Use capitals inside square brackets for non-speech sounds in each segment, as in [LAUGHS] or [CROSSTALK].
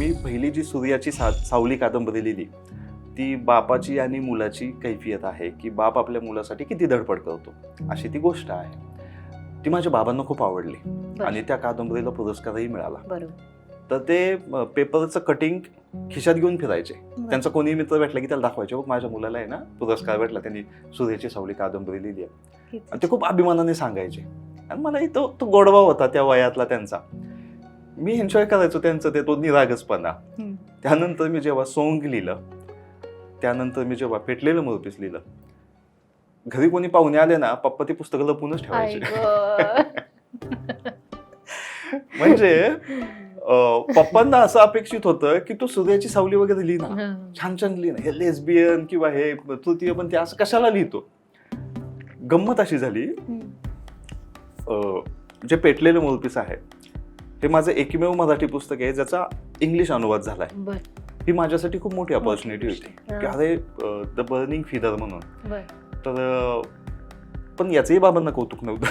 मी पहिली जी सूर्याची सा सावली कादंबरी लिहिली ती बापाची आणि मुलाची कैफियत आहे की बाप आपल्या मुलासाठी किती धडपड करतो अशी ती गोष्ट आहे. ती माझ्या बाबांना खूप आवडली. आणि त्या कादंबरीला पुरस्कारही मिळाला. तर ते पेपरचं कटिंग खिशात घेऊन फिरायचे. त्यांचा कोणी मित्र भेटला की त्याला दाखवायचे बघ माझ्या मुलाला आहे ना पुरस्कार भेटला त्यांनी सूर्याची सावली कादंबरी लिहिली आहे. आणि ते खूप अभिमानाने सांगायचे. आणि मलाही तो तो गोडवा होता त्या वयातला त्यांचा. मी एन्जॉय करायचो त्यांचं ते तो निरागसपणा. त्यानंतर मी जेव्हा सोंग लिहिलं त्यानंतर मी जेव्हा पेटलेलं मोरपीस लिहिलं घरी कोणी पाहुणे आले ना पप्पा ते पुस्तकं लपूनच ठेवायचे. [LAUGHS] म्हणजे पप्पांना असं अपेक्षित होतं की तू सूर्याची सावली वगैरे लिही ना. छान छान लिही ना हे लेस्बियन किंवा हे तृतीय पण ते असं कशाला लिहितो गंमत अशी झाली. अं, जे पेटलेलं मोरपीस आहे ते माझं एकमेव मराठी पुस्तक आहे ज्याचा इंग्लिश अनुवाद झालाय. ही माझ्यासाठी खूप मोठी अपॉर्च्युनिटी होती. की हा. अरे द बर्निंग फिदर म्हणून. तर पण याचंही बाबांना कौतुक नव्हतं.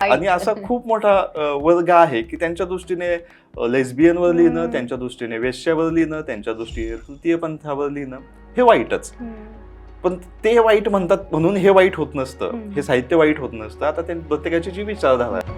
आणि असा खूप मोठा वर्ग आहे की त्यांच्या दृष्टीने लेस्बियनवर लिहिणं. त्यांच्या दृष्टीने वेश्यावर लिहिणं त्यांच्या दृष्टीने तृतीय पंथावर लिहिणं हे वाईटच. हं. पण ते वाईट म्हणतात म्हणून हे वाईट होत नसतं. हे साहित्य वाईट होत नसतं. आता ते प्रत्येकाची जी विचारधारा आहे.